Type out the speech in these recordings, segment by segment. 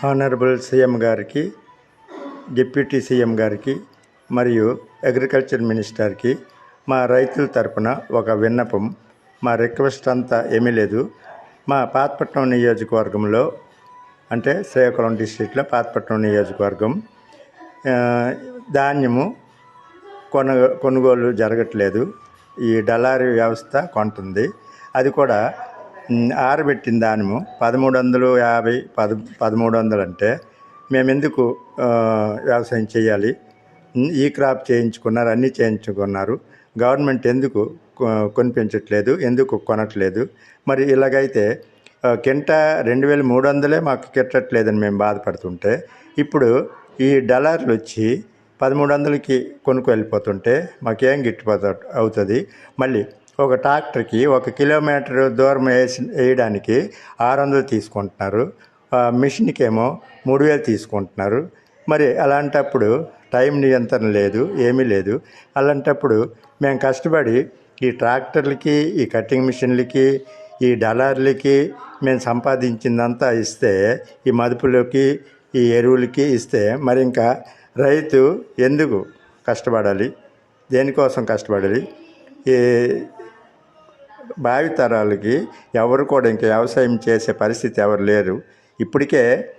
Honourable CM గారికి deputy CM గారికి మరియు అగ్రికల్చర్ మినిస్టర్కి మా రైతుల తరపున ఒక విన్నపం. మా రిక్వెస్ట్ అంతా ఏమీ లేదు. మా పాతపట్నం నియోజకవర్గంలో అంటే శ్రీకాకుళం డిస్టిక్లో పాతపట్నం నియోజకవర్గం ధాన్యము కొన కొనుగోలు జరగట్లేదు. ఈ డలారీ వ్యవస్థ కొంటుంది. అది కూడా ఆరబెట్టిన దానిము. పదమూడు వందలు యాభై పద పదమూడు వందలు అంటే మేము ఎందుకు వ్యవసాయం చేయాలి? ఈ క్రాప్ చేయించుకున్నారు అన్నీ చేయించుకున్నారు. గవర్నమెంట్ ఎందుకు కొనిపించట్లేదు? ఎందుకు కొనట్లేదు? మరి ఇలాగైతే కింట రెండు వేల మూడు వందలే మాకు కిట్టట్లేదని మేము బాధపడుతుంటే ఇప్పుడు ఈ డలార్లు వచ్చి పదమూడు వందలకి కొనుక్కు వెళ్ళిపోతుంటే మాకేం గిట్టుబాటు అవుతుంది? మళ్ళీ ఒక ట్రాక్టర్కి ఒక కిలోమీటర్ దూరం వేసి వేయడానికి ఆరు వందలు తీసుకుంటున్నారు. మిషన్కి ఏమో మూడు వేలు తీసుకుంటున్నారు. మరి అలాంటప్పుడు టైం నియంత్రణ లేదు ఏమీ లేదు. అలాంటప్పుడు మేము కష్టపడి ఈ ట్రాక్టర్లకి ఈ కటింగ్ మిషన్లకి ఈ డలార్లకి మేము సంపాదించిందంతా ఇస్తే ఈ మదుపులకి ఈ ఎరువులకి ఇస్తే మరి ఇంకా రైతు ఎందుకు కష్టపడాలి? దేనికోసం కష్టపడాలి? ఈ భావితరాలకి ఎవరు కూడా ఇంకా వ్యవసాయం చేసే పరిస్థితి ఎవరు లేరు. ఇప్పటికే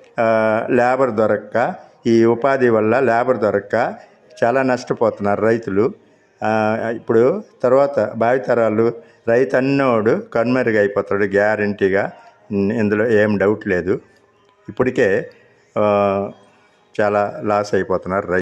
లేబర్ దొరక్క ఈ ఉపాధి వల్ల లేబర్ దొరక్క చాలా నష్టపోతున్నారు రైతులు. ఇప్పుడు తర్వాత భావితరాలు రైతు అన్నోడు కనుమరుగైపోతాడు గ్యారంటీగా. ఇందులో ఏం డౌట్ లేదు. ఇప్పటికే చాలా లాస్ అయిపోతున్నారు రైతు